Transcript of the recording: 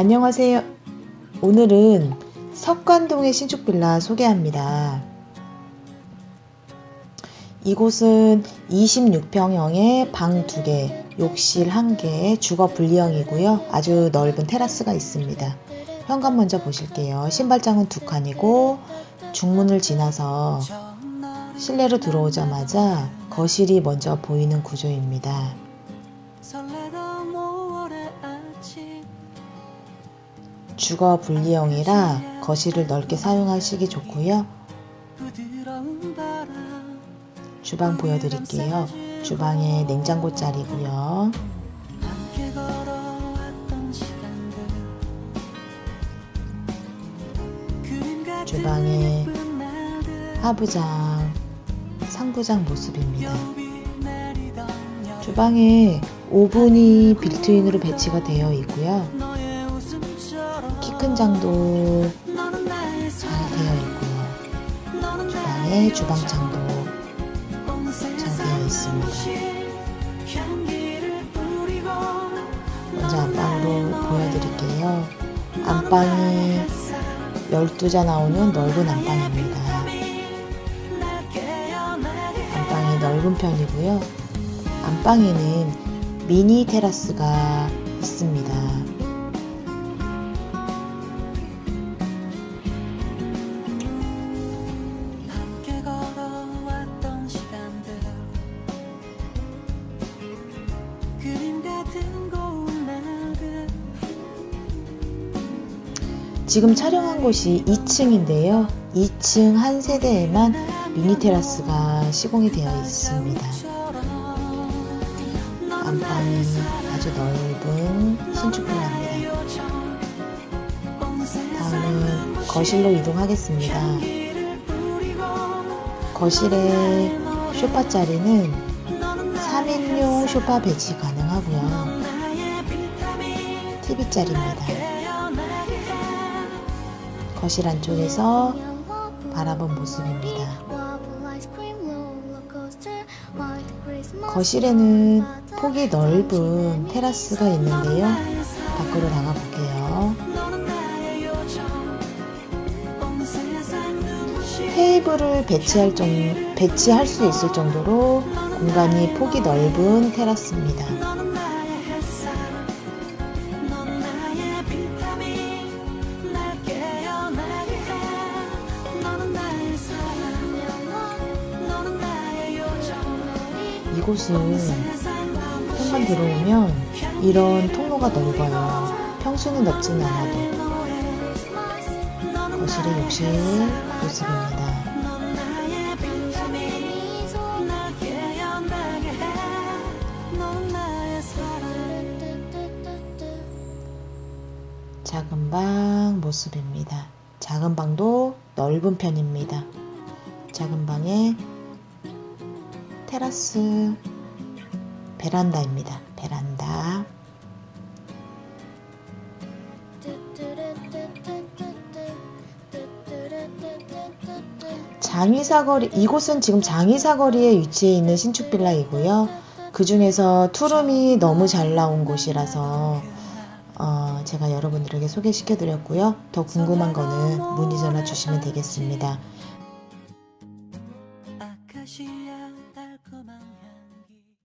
안녕하세요. 오늘은 석관동의 신축 빌라 소개합니다. 이곳은 26평형의 방 2개, 욕실 1개, 주거 분리형이고요. 아주 넓은 테라스가 있습니다. 현관 먼저 보실게요. 신발장은 두 칸이고 중문을 지나서 실내로 들어오자마자 거실이 먼저 보이는 구조입니다. 주거 분리형이라 거실을 넓게 사용하시기 좋고요. 주방 보여드릴게요. 주방에 냉장고 자리고요. 주방에 하부장, 상부장 모습입니다. 주방에 오븐이 빌트인으로 배치가 되어 있고요. 키 큰 장도 잘 되어. 너는 주방에 주방장도 온잘 되어 있습니다. 먼저 안방으로 보여드릴게요. 안방이 12자 나오는 넓은 안방입니다. 안방이 넓은 편이고요. 안방에는 미니 테라스가 있습니다. 지금 촬영한 곳이 2층인데요. 2층 한 세대에만 미니 테라스가 시공이 되어 있습니다. 안방이 아주 넓은 신축 빌라입니다. 다음은 거실로 이동하겠습니다. 거실의 소파 자리는 3인용 소파 배치 가능하고요. TV 자리입니다. 거실 안쪽에서 바라본 모습입니다. 거실에는 폭이 넓은 테라스가 있는데요. 밖으로 나가볼게요. 테이블을 배치할, 정, 배치할 수 있을 정도로 공간이 폭이 넓은 테라스입니다. 이곳은 현관 들어오면 이런 통로가 넓어요. 평수는 넓진 않아도 거실의 욕실 모습입니다. 작은 방 모습입니다. 작은 방도 넓은 편입니다. 작은 방에 테라스 베란다입니다. 베란다. 장의사거리 이곳은 지금 장의사거리에 위치해 있는 신축 빌라이고요. 그 중에서 투룸이 너무 잘 나온 곳이라서 어, 제가 여러분들에게 소개시켜 드렸고요. 더 궁금한 거는 문의 전화 주시면 되겠습니다.